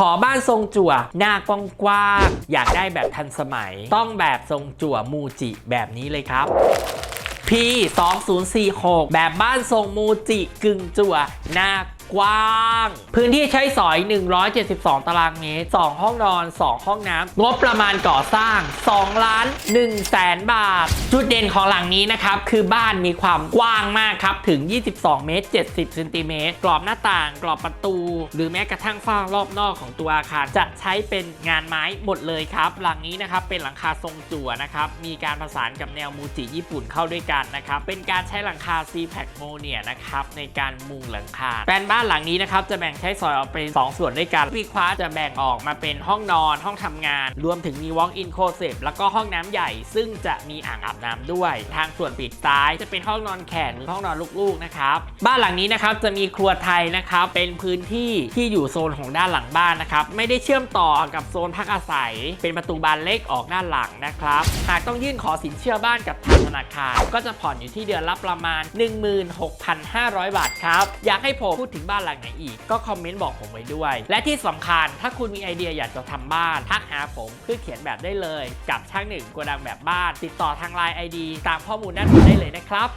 ขอบ้านทรงจั่ว หน้ากว้างๆอยากได้แบบทันสมัย ต้องแบบทรงจั่วมูจิแบบนี้เลยครับ P 2046แบบบ้านทรงมูจิกึ่งจั่วหน้าก กว้าง พื้นที่ใช้สอย 172 ตารางเมตร 2 ห้องนอน 2 ห้องน้ำงบประมาณก่อสร้าง 2 ล้าน1แสนบาท จุดเด่นของหลังนี้นะครับ คือบ้านมีความกว้างมากครับ ถึง 22 เมตร 70เซนติเมตรกรอบหน้าต่าง กรอบประตู หรือแม้กระทั่งฝ้ารอบนอกของตัวอาคารจะใช้เป็นงานไม้หมดเลยครับ หลังนี้นะครับเป็นหลังคาทรงจั่วนะครับ มีการผสานกับแนวมูจิญี่ปุ่นเข้าด้วยกันนะครับ เป็นการใช้หลังคา c p a c โมเนียนะครับในการมุงหลังคาแปลนบ้านานหลังนี้นะครับจะแบ่งใช้ซอยออกเป็น2ส่วนด้วยกันพี่คว้าจะแบ่งออกมาเป็นห้องนอนห้องทำงาน รวมถึงมี walk-in closet แล้วก็ห้องน้ำใหญ่ ซึ่งจะมีอ่างอาบน้ำด้วย ทางส่วนปีกซ้ายจะเป็นห้องนอนแขกหรือห้องนอนลูกๆนะครับบ้านหลังนี้นะครับจะมีครัวไทยนะครับเป็นพื้นที่ที่อยู่โซนของด้านหลังบ้านนะครับไม่ได้เชื่อมต่อกับโซนพักอาศัย เป็นประตูบานเล็กออกด้านหลังนะครับหากต้องยื่นขอสินเชื่อบ้านกับทางธนาคาร ก็จะผ่อนอยู่ที่เดือนละประมาณ 16,500 บาทครับอยากให้ผมพูดถึงบ้านหลังไหนอีก ก็คอมเมนต์บอกผมไว้ด้วย และที่สำคัญถ้าคุณมีไอเดียอยากจะทำบ้าน ทักหาผมเพื่อเขียนแบบได้เลย กับช่างหนึ่งกวดังแบบบ้าน ติดต่อทางไลน์ไอดีตามข้อมูลด้านบนได้เลยนะครับ